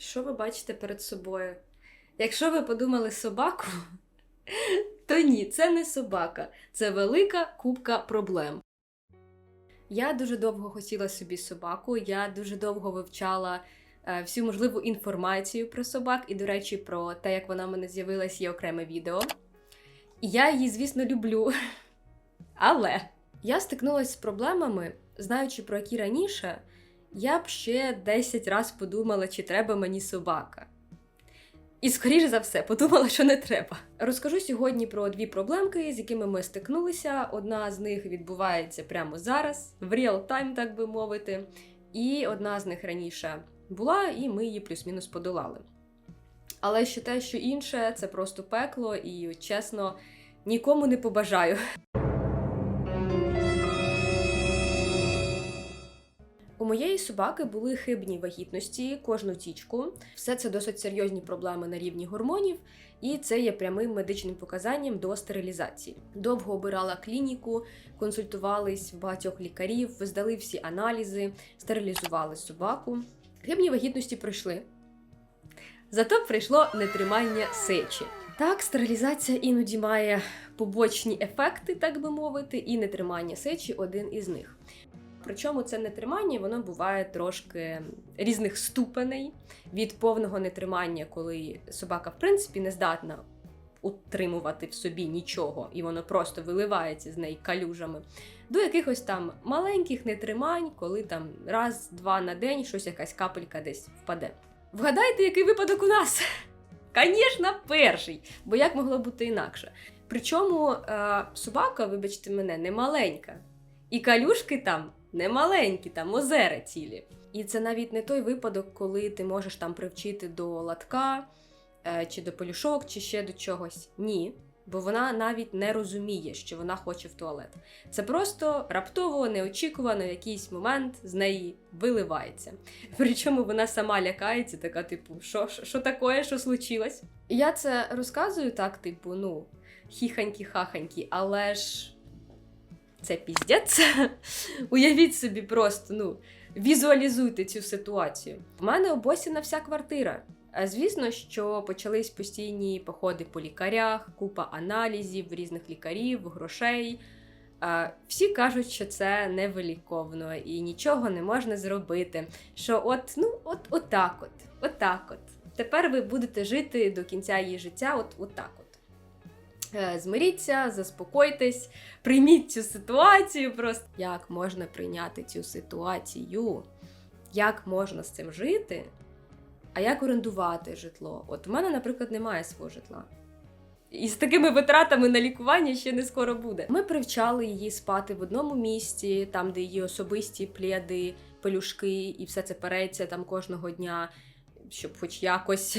Що ви бачите перед собою? Якщо ви подумали собаку, то ні, це не собака, це велика купка проблем. Я дуже довго хотіла собі собаку, я дуже довго вивчала е, всю можливу інформацію про собак, і, до речі, про те, як вона в мене з'явилась, є окреме відео. І я її, звісно, люблю. Але я стикнулася з проблемами, знаючи про які раніше, я б ще 10 разів подумала, чи треба мені собака. І, скоріш за все, подумала, що не треба. Розкажу сьогодні про дві проблемки, з якими ми стикнулися. Одна з них відбувається прямо зараз, в реал тайм, так би мовити. І одна з них раніше була, і ми її плюс-мінус подолали. Але що те, що інше, це просто пекло, і чесно, нікому не побажаю. Моєї собаки були хибні вагітності, кожну тічку. Все це досить серйозні проблеми на рівні гормонів, і це є прямим медичним показанням до стерилізації. Довго обирала клініку, консультувались в багатьох лікарів, здали всі аналізи, стерилізували собаку. Хибні вагітності пройшли. Зато прийшло нетримання сечі. Так, стерилізація іноді має побочні ефекти, так би мовити, і нетримання сечі один із них. Причому це нетримання воно буває трошки різних ступеней від повного нетримання, коли собака в принципі не здатна утримувати в собі нічого, і воно просто виливається з неї калюжами, до якихось там маленьких нетримань, коли там раз-два на день щось якась капелька десь впаде. Вгадайте, який випадок у нас? Звісно, перший, бо як могло бути інакше. Причому е, собака, вибачте мене, не маленька. І калюшки там не маленькі, там озера цілі. І це навіть не той випадок, коли ти можеш там привчити до латка, е, чи до полюшок, чи ще до чогось. Ні. Бо вона навіть не розуміє, що вона хоче в туалет. Це просто раптово, неочікувано, в якийсь момент з неї виливається. Причому вона сама лякається, така, типу, що, що, що таке, що случилось? Я це розказую так, типу, ну, хіханькі-хаханькі, але ж це піздець. Уявіть собі просто, ну, візуалізуйте цю ситуацію. У мене обосіна вся квартира. Звісно, що почались постійні походи по лікарях, купа аналізів, різних лікарів, грошей. Всі кажуть, що це невиліковно і нічого не можна зробити. Що от, ну, от, от так от, от так от. Тепер ви будете жити до кінця її життя, от, от так от. Е, Змиріться, заспокойтесь, прийміть цю ситуацію. Просто як можна прийняти цю ситуацію? Як можна з цим жити? А як орендувати житло? От у мене, наприклад, немає свого житла. І з такими витратами на лікування ще не скоро буде. Ми привчали її спати в одному місці, там, де її особисті пледи, пелюшки, і все це переться там кожного дня, щоб хоч якось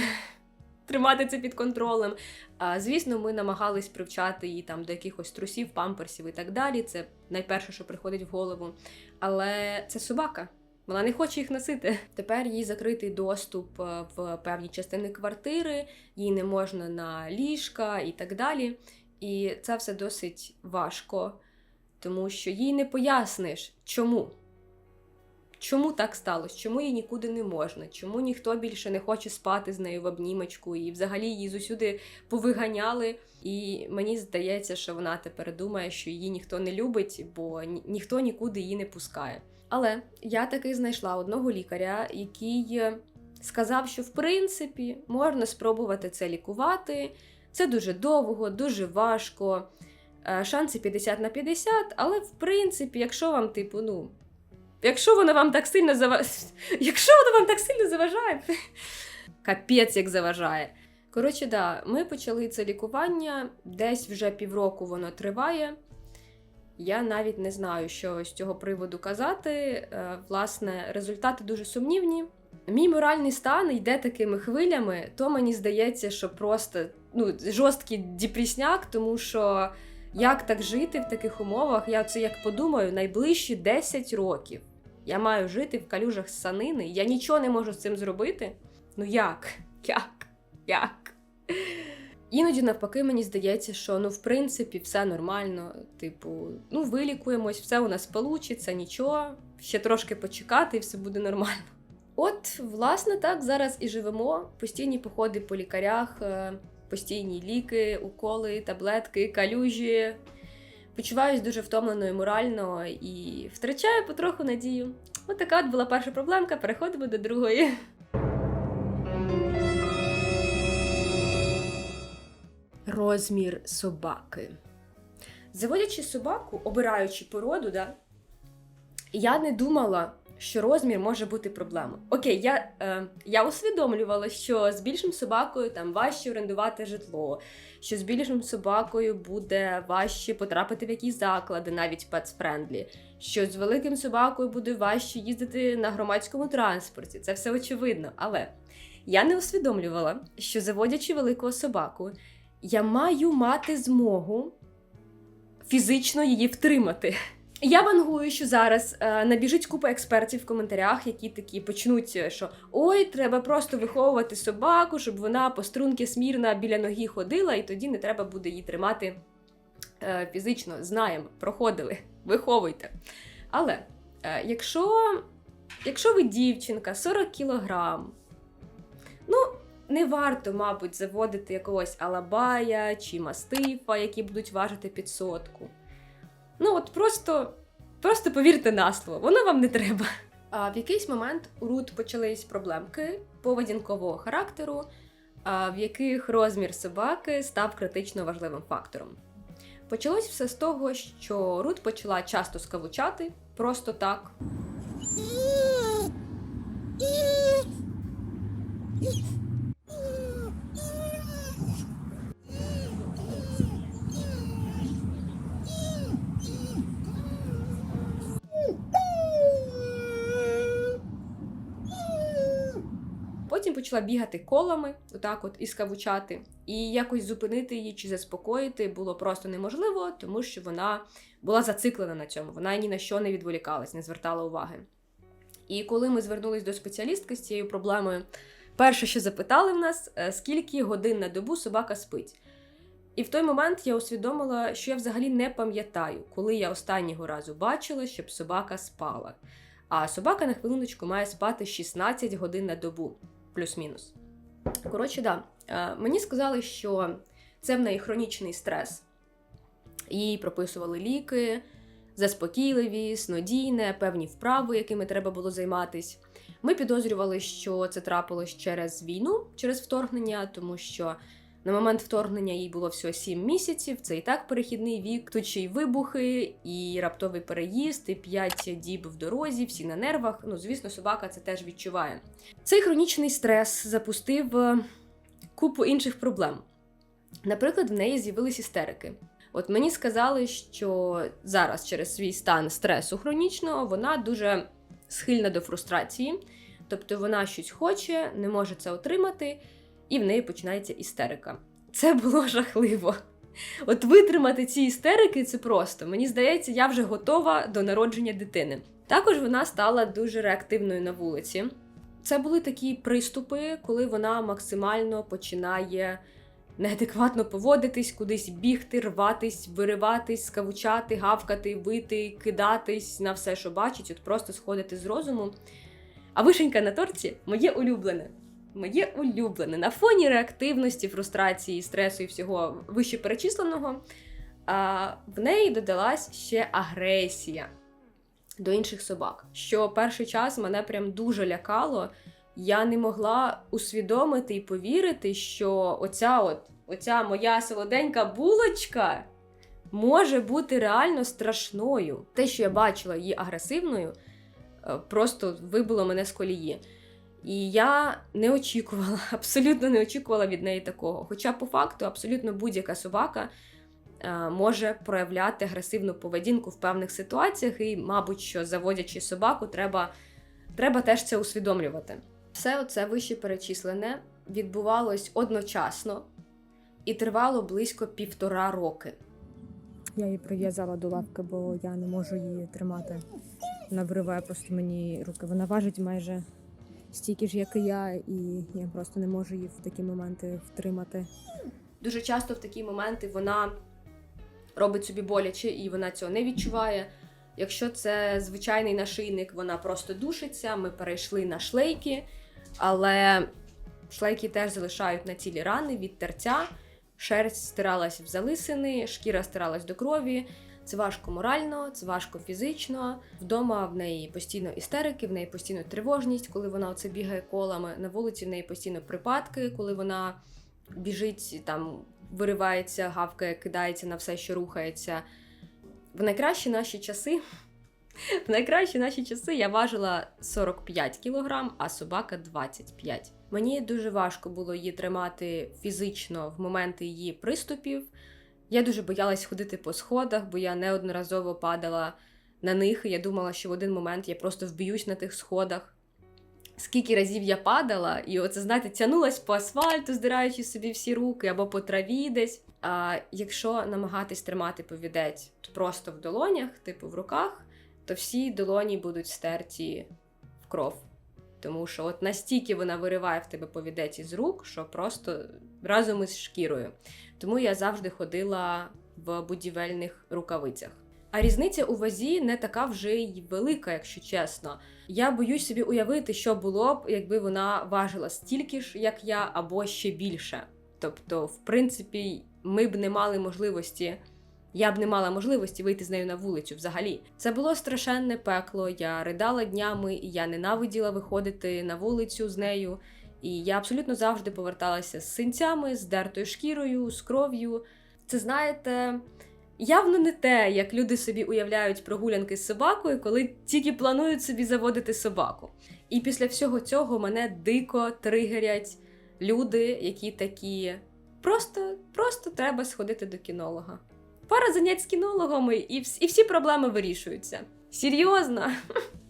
тримати це під контролем. А, звісно, ми намагались привчати її там до якихось трусів, памперсів і так далі. Це найперше, що приходить в голову. Але це собака. Вона не хоче їх носити. Тепер їй закритий доступ е, в певні частини квартири, їй не можна на ліжка і так далі. І це все досить важко, тому що їй не поясниш, чому. Чому так сталося? Чому їй нікуди не можна? Чому ніхто більше не хоче спати з нею в обнімочку? І взагалі її зусюди повиганяли. І мені здається, що вона тепер думає, що її ніхто не любить, бо ні- ніхто нікуди її не пускає. Але я таки знайшла одного лікаря, який е, сказав, що в принципі можна спробувати це лікувати. Це дуже довго, дуже важко. Е, Шанси 50 на 50, але в принципі, якщо вам, типу, ну. Якщо вона вам так сильно заважає. Якщо вона вам так сильно заважає, капець як заважає. Коротше, да, ми почали це лікування, десь вже півроку воно триває. Я навіть не знаю, що з цього приводу казати. Е, Власне, результати дуже сумнівні. Мій моральний стан йде такими хвилями, то мені здається, що просто ну, жорсткий депресняк, тому що як так жити в таких умовах? Я це як подумаю, найближчі 10 років я маю жити в калюжах санини, я нічого не можу з цим зробити. Ну як? Як? Як? Іноді, навпаки, мені здається, що ну, в принципі, все нормально. Типу, ну, вилікуємось, все у нас получиться, нічого, ще трошки почекати, і все буде нормально. От, власне, так зараз і живемо. Постійні походи по лікарях, е, постійні ліки, уколи, таблетки, калюжі. Почуваюсь дуже втомленою морально і втрачаю потроху надію. От така от була перша проблемка. Переходимо до другої. Розмір собаки. Заводячи собаку, обираючи породу, да, я не думала, що розмір може бути проблемою. Окей, я, е, я усвідомлювала, що з більшим собакою там важче орендувати житло, що з більшим собакою буде важче потрапити в якісь заклади, навіть пецфрендлі, що з великим собакою буде важче їздити на громадському транспорті. Це все очевидно. Але я не усвідомлювала, що заводячи великого собаку, я маю мати змогу фізично її втримати. Я вангую, що зараз е, набіжить купа експертів в коментарях, які такі почнуть, е, що ой, треба просто виховувати собаку, щоб вона по струнки смірна біля ноги ходила, і тоді не треба буде її тримати е, фізично. Знаємо, проходили, виховуйте. Але е, якщо, якщо ви дівчинка 40 кілограм, ну. Не варто, мабуть, заводити якогось алабая чи мастифа, які будуть важити під сотку. Ну, от просто, просто повірте на слово, воно вам не треба. А в якийсь момент у Рут почались проблемки поведінкового характеру, а, в яких розмір собаки став критично важливим фактором. Почалось все з того, що Рут почала часто скавучати, просто так. Потім почала бігати колами, отак от і скавучати. І якось зупинити її чи заспокоїти було просто неможливо, тому що вона була зациклена на цьому. Вона ні на що не відволікалась, не звертала уваги. І коли ми звернулись до спеціалістки з цією проблемою, перше, що запитали в нас, е, скільки годин на добу собака спить. І в той момент я усвідомила, що я взагалі не пам'ятаю, коли я останнього разу бачила, щоб собака спала. А собака на хвилиночку має спати 16 годин на добу, плюс-мінус. Коротше, да, е, мені сказали, що це в неї хронічний стрес. Їй прописували ліки, заспокійливі, снодійне, певні вправи, якими треба було займатись. Ми підозрювали, що це трапилось через війну, через вторгнення, тому що на момент вторгнення їй було всього 7 місяців. Це і так перехідний вік. Тут й вибухи, і раптовий переїзд, і 5 діб в дорозі, всі на нервах. Ну, звісно, собака це теж відчуває. Цей хронічний стрес запустив е, купу інших проблем. Наприклад, в неї з'явились істерики. От мені сказали, що зараз через свій стан стресу хронічного вона дуже схильна до фрустрації, тобто вона щось хоче, не може це отримати, і в неї починається істерика. Це було жахливо. От витримати ці істерики це просто. Мені здається, я вже готова до народження дитини. Також вона стала дуже реактивною на вулиці. Це були такі приступи, коли вона максимально починає неадекватно поводитись, кудись бігти, рватись, вириватись, скавучати, гавкати, вити, кидатись на все, що бачить, от просто сходити з розуму. А вишенька на торті моє улюблене. Моє улюблене. На фоні реактивності, фрустрації, стресу і всього вище перечисленого, в неї додалась ще агресія до інших собак. Що перший час мене прям дуже лякало. Я не могла усвідомити і повірити, що оця от, оця моя солоденька булочка може бути реально страшною. Те, що я бачила її агресивною, е, просто вибило мене з колії. І я не очікувала, абсолютно не очікувала від неї такого. Хоча, по факту, абсолютно будь-яка собака е, може проявляти агресивну поведінку в певних ситуаціях, і, мабуть, що заводячи собаку, треба, треба теж це усвідомлювати. Все оце вище перечислене відбувалось одночасно і тривало близько півтора роки. Я її прив'язала до лавки, бо я не можу її тримати. Вона вириває просто мені руки. Вона важить майже стільки ж, як і я, і я просто не можу її в такі моменти втримати. Дуже часто в такі моменти вона робить собі боляче і вона цього не відчуває. Якщо це звичайний нашийник, вона просто душиться. Ми перейшли на шлейки, але шлейки теж залишають на тілі рани від терця. Шерсть стиралась в залисини, шкіра стиралась до крові. Це важко морально, це важко фізично. Вдома в неї постійно істерики, в неї постійно тривожність, коли вона оце бігає колами. На вулиці в неї постійно припадки, коли вона біжить, там виривається, гавкає, кидається на все, що рухається. В найкращі наші часи. В найкращі наші часи я важила 45 кг, а собака 25. Мені дуже важко було її тримати фізично в моменти її приступів. Я дуже боялась ходити по сходах, бо я неодноразово падала на них, і я думала, що в один момент я просто вб'юсь на тих сходах. Скільки разів я падала, і оце, знаєте, тянулась по асфальту, здираючи собі всі руки або по траві десь. А якщо намагатись тримати повідець просто в долонях, типу в руках, то всі долоні будуть стерті в кров. Тому що от настільки вона вириває в тебе повідець із рук, що просто разом із шкірою. Тому я завжди ходила в будівельних рукавицях. А різниця у вазі не така вже й велика, якщо чесно. Я боюсь собі уявити, що було б, якби вона важила стільки ж, як я, або ще більше. Тобто, в принципі, ми б не мали можливості. Я б не мала можливості вийти з нею на вулицю взагалі. Це було страшенне пекло. Я ридала днями, і я ненавиділа виходити на вулицю з нею. І я абсолютно завжди поверталася з синцями, з дертою шкірою, з кров'ю. Це знаєте, явно не те, як люди собі уявляють прогулянки з собакою, коли тільки планують собі заводити собаку. І після всього цього мене дико тригерять люди, які такі. Просто, просто треба сходити до кінолога. Пара занять з кінологами, і, вс- і всі проблеми вирішуються. Серйозно.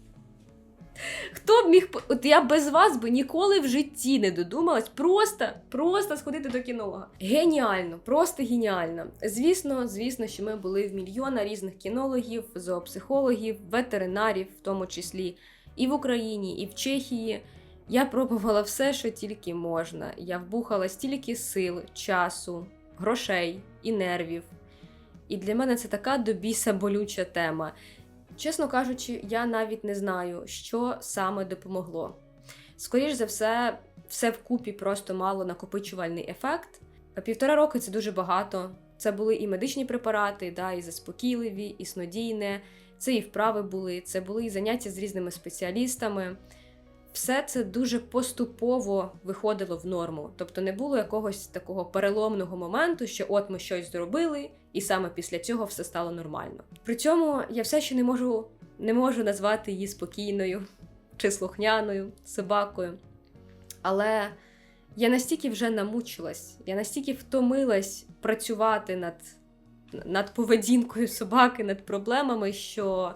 Хто б міг от я без вас би ніколи в житті не додумалась просто, просто сходити до кінолога. Геніально, просто геніально. Звісно, звісно, що ми були в мільйона різних кінологів, зоопсихологів, ветеринарів, в тому числі і в Україні, і в Чехії. Я пробувала все, що тільки можна. Я вбухала стільки сил, часу, грошей і нервів. І для мене це така до біса болюча тема. Чесно кажучи, я навіть не знаю, що саме допомогло. Скоріше за все, все вкупі просто мало накопичувальний ефект. Півтора роки це дуже багато. Це були і медичні препарати, да, і заспокійливі, і снодійне. Це і вправи були, це були і заняття з різними спеціалістами. Все це дуже поступово виходило в норму. Тобто не було якогось такого переломного моменту, що от ми щось зробили, і саме після цього все стало нормально. При цьому я все ще не можу, не можу назвати її спокійною чи слухняною собакою. Але я настільки вже намучилась, я настільки втомилась працювати над, над поведінкою собаки, над проблемами, що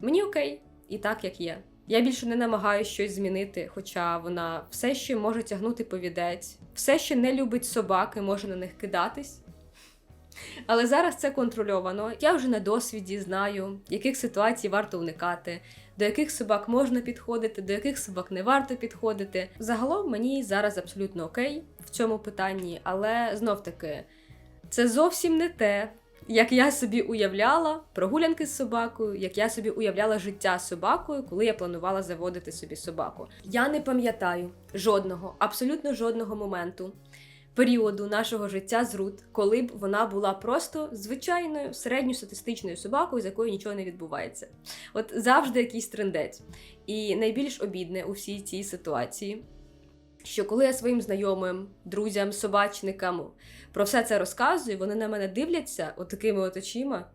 мені окей, і так як є. Я більше не намагаюся щось змінити, хоча вона все ще може тягнути повідець, все ще не любить собаки, може на них кидатись. Але зараз це контрольовано. Я вже на досвіді знаю, яких ситуацій варто уникати, до яких собак можна підходити, до яких собак не варто підходити. Загалом мені зараз абсолютно окей в цьому питанні, але знов таки це зовсім не те, як я собі уявляла прогулянки з собакою, як я собі уявляла життя з собакою, коли я планувала заводити собі собаку. Я не пам'ятаю жодного, абсолютно жодного моменту. Періоду нашого життя з Рут, коли б вона була просто звичайною середньостатистичною собакою, з якою нічого не відбувається. От завжди якийсь трендець. І найбільш обідне у всій цій ситуації, що коли я своїм знайомим, друзям, собачникам про все це розказую, вони на мене дивляться от такими от очима.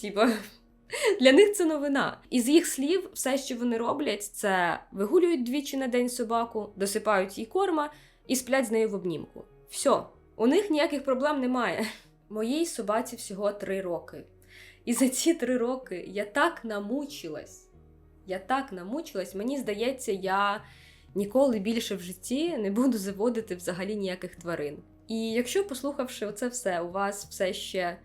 Типа, для них це новина. Із їх слів, все, що вони роблять, це вигулюють двічі на день собаку, досипають їй корма і сплять з нею в обнімку. Все, у них ніяких проблем немає. Моїй собаці всього три роки. І за ці три роки я так намучилась. Я так намучилась, мені здається, я ніколи більше в житті не буду заводити взагалі ніяких тварин. І якщо, послухавши оце все, у вас все ще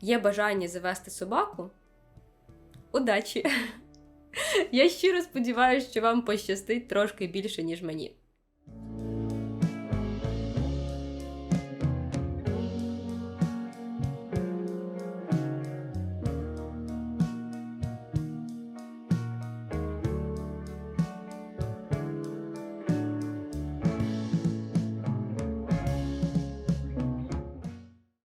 є бажання завести собаку, удачі! Я щиро сподіваюся, що вам пощастить трошки більше, ніж мені.